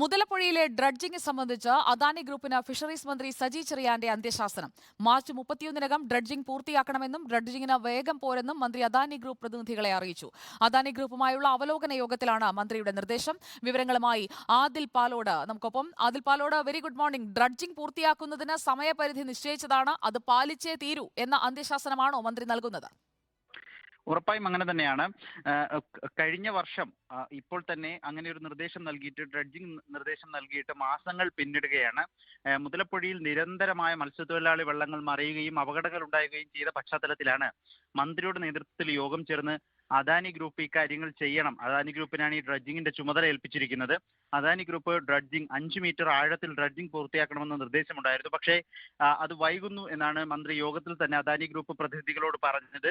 മുതലപ്പുഴയിലെ dredging സംബന്ധിച്ച് അദാനി ഗ്രൂപ്പിന് fisheries മന്ത്രി സജി ചെറിയാന്റെ അന്ത്യശാസനം. മാർച്ച് മുപ്പത്തിയൊന്നിനകം ഡ്രഡ്ജിംഗ് പൂർത്തിയാക്കണമെന്നും ഡ്രഡ്ജിംഗിന് വേഗം പോരെന്നും മന്ത്രി അദാനി ഗ്രൂപ്പ് പ്രതിനിധികളെ അറിയിച്ചു. അദാനി ഗ്രൂപ്പുമായുള്ള അവലോകന യോഗത്തിലാണ് മന്ത്രിയുടെ നിർദ്ദേശം. വിവരങ്ങളുമായി ആദിൽ പാലോട് നമുക്കൊപ്പം. Adil Palode very good morning dredging പൂർത്തിയാക്കുന്നതിന് സമയപരിധി നിശ്ചയിച്ചതാണ്. അത് പാലിച്ചേ തീരൂ എന്ന അന്ത്യശാസനമാണോ മന്ത്രി നൽകുന്നത്? ഉറപ്പായും അങ്ങനെ തന്നെയാണ്. കഴിഞ്ഞ വർഷം ഇപ്പോൾ തന്നെ അങ്ങനെ ഒരു നിർദ്ദേശം നൽകിയിട്ട് ഡ്രഡ്ജിംഗ് നിർദ്ദേശം നൽകിയിട്ട് മാസങ്ങൾ പിന്നിടുകയാണ്. മുതലപ്പുഴയിൽ നിരന്തരമായ മത്സ്യത്തൊഴിലാളി വെള്ളങ്ങൾ മറിയുകയും അപകടങ്ങൾ ഉണ്ടാകുകയും ചെയ്ത പശ്ചാത്തലത്തിലാണ് മന്ത്രിയുടെ നേതൃത്വത്തിൽ യോഗം ചേർന്ന് അദാനി ഗ്രൂപ്പ് കാര്യങ്ങൾ ചെയ്യണം. അദാനി ഗ്രൂപ്പിനാണ് ഈ ഡ്രഡ്ജിങ്ങിന്റെ ചുമതല ഏൽപ്പിച്ചിരിക്കുന്നത്. അദാനി ഗ്രൂപ്പ് ഡ്രഡ്ജിംഗ് അഞ്ച് മീറ്റർ ആഴത്തിൽ ഡ്രഡ്ജിംഗ് പൂർത്തിയാക്കണമെന്ന നിർദ്ദേശമുണ്ടായിരുന്നു. പക്ഷേ അത് വൈകുന്നു എന്നാണ് മന്ത്രി യോഗത്തിൽ തന്നെ അദാനി ഗ്രൂപ്പ് പ്രതിനിധികളോട് പറഞ്ഞത്.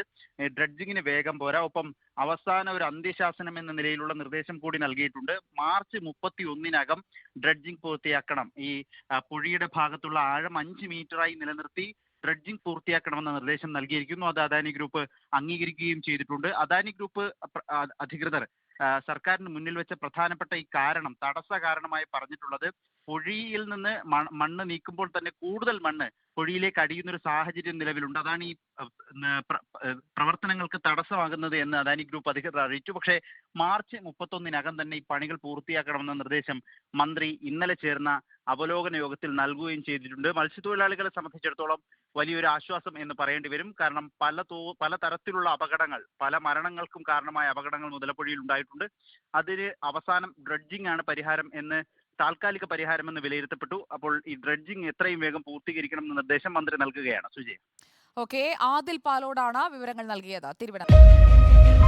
ഡ്രഡ്ജിങ്ങിന് വേഗം പോരാ. ഒപ്പം അവസാന ഒരു അന്ത്യശാസനം എന്ന നിലയിലുള്ള നിർദ്ദേശം കൂടി നൽകിയിട്ടുണ്ട്. മാർച്ച് മുപ്പത്തി ഒന്നിനകം ഡ്രഡ്ജിംഗ് പൂർത്തിയാക്കണം. ഈ പുഴിയുടെ പുഴയുടെ ഭാഗത്തുള്ള ആഴം അഞ്ച് മീറ്ററായി നിലനിർത്തി ഡ്രഡ്ജിംഗ് പൂർത്തിയാക്കണമെന്ന നിർദ്ദേശം നൽകിയിരിക്കുന്നു. അത് അദാനി ഗ്രൂപ്പ് അംഗീകരിക്കുകയും ചെയ്തിട്ടുണ്ട്. അദാനി ഗ്രൂപ്പ് അധികൃതർ സർക്കാരിന് മുന്നിൽ വെച്ച പ്രധാനപ്പെട്ട ഈ കാരണം തടസ്സ കാരണമായി പറഞ്ഞിട്ടുള്ളത് പുഴയിൽ നിന്ന് മണ്ണ് നീക്കുമ്പോൾ തന്നെ കൂടുതൽ മണ്ണ് പുഴയിലേക്ക് അടിയുന്ന ഒരു സാഹചര്യം നിലവിലുണ്ട്. അതാണ് ഈ പ്രവർത്തനങ്ങൾക്ക് തടസ്സമാകുന്നത് എന്ന് അദാനി ഗ്രൂപ്പ് അധികൃതർ അറിയിച്ചു. പക്ഷേ മാർച്ച് മുപ്പത്തൊന്നിനകം തന്നെ ഈ പണികൾ പൂർത്തിയാക്കണമെന്ന നിർദ്ദേശം മന്ത്രി ഇന്നലെ ചേർന്ന അവലോകന യോഗത്തിൽ നൽകുകയും ചെയ്തിട്ടുണ്ട്. മത്സ്യത്തൊഴിലാളികളെ സംബന്ധിച്ചിടത്തോളം വലിയൊരു ആശ്വാസം എന്ന് പറയേണ്ടി വരും. കാരണം പല തോ പല തരത്തിലുള്ള അപകടങ്ങൾ പല മരണങ്ങൾക്കും കാരണമായ അപകടങ്ങൾ മുതലപ്പുഴയിൽ ഉണ്ടായിട്ടുണ്ട്. അതിന് അവസാനം ഡ്രഡ്ജിംഗ് ആണ് പരിഹാരം എന്ന് താൽക്കാലിക പരിഹാരമെന്ന് വിലയിരുത്തപ്പെട്ടു. അപ്പോൾ ഈ ഡ്രഡ്ജിംഗ് എത്രയും വേഗം പൂർത്തീകരിക്കണം എന്ന നിർദ്ദേശം മന്ത്രി നൽകുകയാണ്. സുജയ്. ഓക്കെ ആദിൽ പാലോടാണ് വിവരങ്ങൾ നൽകിയത്. തിരുവനന്തപുരം.